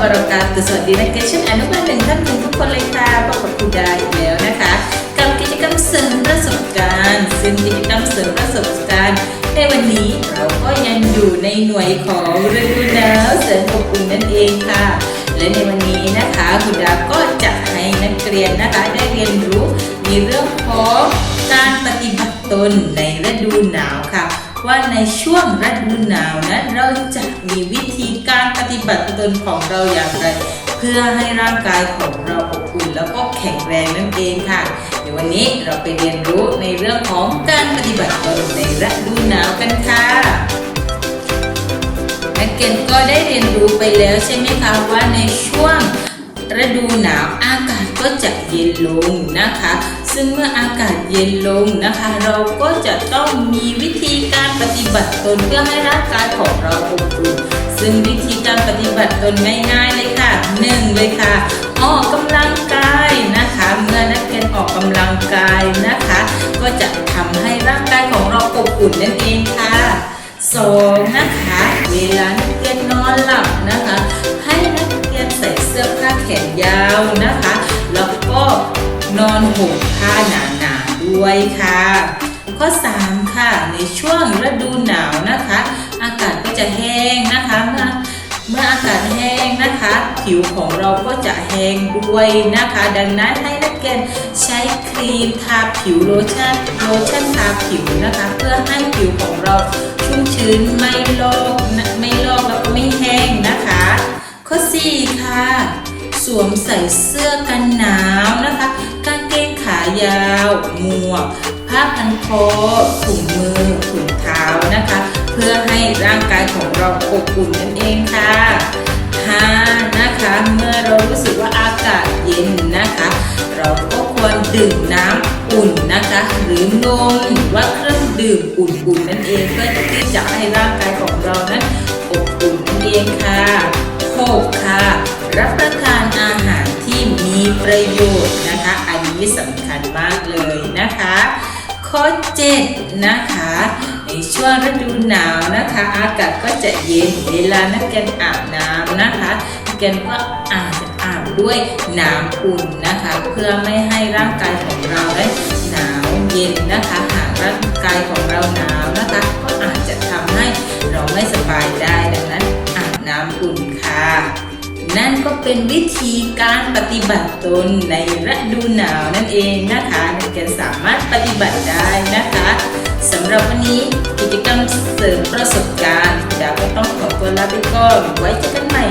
บรกาตสวัสดีนักเรียนชั้นอนุบาลหนึ่งท่านหนึ่งทุกคนเลยค่ะพบกับคุณดาอีกแล้วนะคะกับกิจกรรมเสริมประสบการณ์ ซึ่งกิจกรรมเสริมประสบการณ์ในวันนี้เราก็ยังอยู่ในหน่วยของฤดูหนาวเสริมอบอุ่นนั่นเองค่ะ และในวันนี้นะคะคุณดาก็จะให้นักเรียนนะคะได้เรียนรู้ในเรื่องของการปฏิบัติตนในฤดูหนาวค่ะ ว่าในช่วงฤดูหนาวนั้นเราจะมีวิธีการปฏิบัติตนของเราอย่างไร เพื่อให้ร่างกายของเราอบอุ่นแล้วก็แข็งแรงนั่นเองค่ะ เดี๋ยววันนี้เราไปเรียนรู้ในเรื่องของการปฏิบัติตนในฤดูหนาวกันค่ะนักเรียนก็ได้เรียนรู้ไปแล้วใช่ไหมคะว่าในช่วง ฤดูหนาวอากาศก็จะเย็นลงนะคะ ซึ่งเมื่ออากาศเย็นลงนะคะ เราก็จะต้องมีวิธีการปฏิบัติตนเพื่อให้ร่างกายของเราอบอุ่นซึ่งวิธีการปฏิบัติตนง่ายๆเลยค่ะหนึ่งเลยค่ะออกกำลังกายนะคะ เมื่อนักเรียนออกกำลังกายนะคะ ก็จะทำให้ร่างกายของเราอบอุ่นนั่นเองค่ะสองนะคะ เวลานักเรียนนอนหลับ นยาวนะคะ แล้วก็นอนห่มผ้าหนาๆด้วยค่ะ ข้อ 3 ค่ะ ในช่วงฤดูหนาวนะคะ อากาศก็จะแห้งนะคะเมื่อเมื่ออากาศแห้งนะคะ ผิวของเราก็จะแห้งด้วยนะคะ ดังนั้นให้นักเรียนใช้ครีมทาผิวโลชั่นโลชั่นทาผิวนะคะ เพื่อให้ผิวของเราชุ่มชื้นไม่ลอกไม่ลอกแล้วก็ไม่แห้งนะคะ ข้อ 4 ค่ะ สวมใส่เสื้อกันหนาวนะคะกางเกงขายาว หมวก ผ้าพันคอถุงมือถุงเท้านะคะ เพื่อให้ร่างกายของเราอบอุ่นนั่นเองค่ะ 5. นะคะเมื่อเรารู้สึกว่าอากาศเย็นนะคะ เราก็ควรดื่มน้ำอุ่นนะคะ หรือนมหรือว่าเครื่องดื่มอุ่นๆนั่นเองเพื่อที่จะให้ร่างกายของเรานั้นอบอุ่นนั่นเองค่ะ 6. ค่ะรับประ ประโยชน์นะคะ อันนี้สำคัญมากเลยนะคะ ข้อ7นะคะในช่วงฤดูหนาวนะคะ อากาศก็จะเย็นเวลานักเรียนอาบน้ำนะคะนักเรียนก็อาจจะอาบด้วยน้ำอุ่นนะคะ เพื่อไม่ให้ร่างกายของเราได้หนาวเย็นนะคะหากร่างกายของเราหนาวนะคะ ก็อาจจะทำให้เราไม่สบายได้ นั่นก็เป็นวิธีการปฏิบัติตนในฤดูหนาวนั่นเองนะคะนักเรียนสามารถปฏิบัติได้นะคะสำหรับวันนี้กิจกรรมเสริมประสบการณ์ดาวก็ต้องขอตัวลาไปก่อนไว้เจอกันใหม่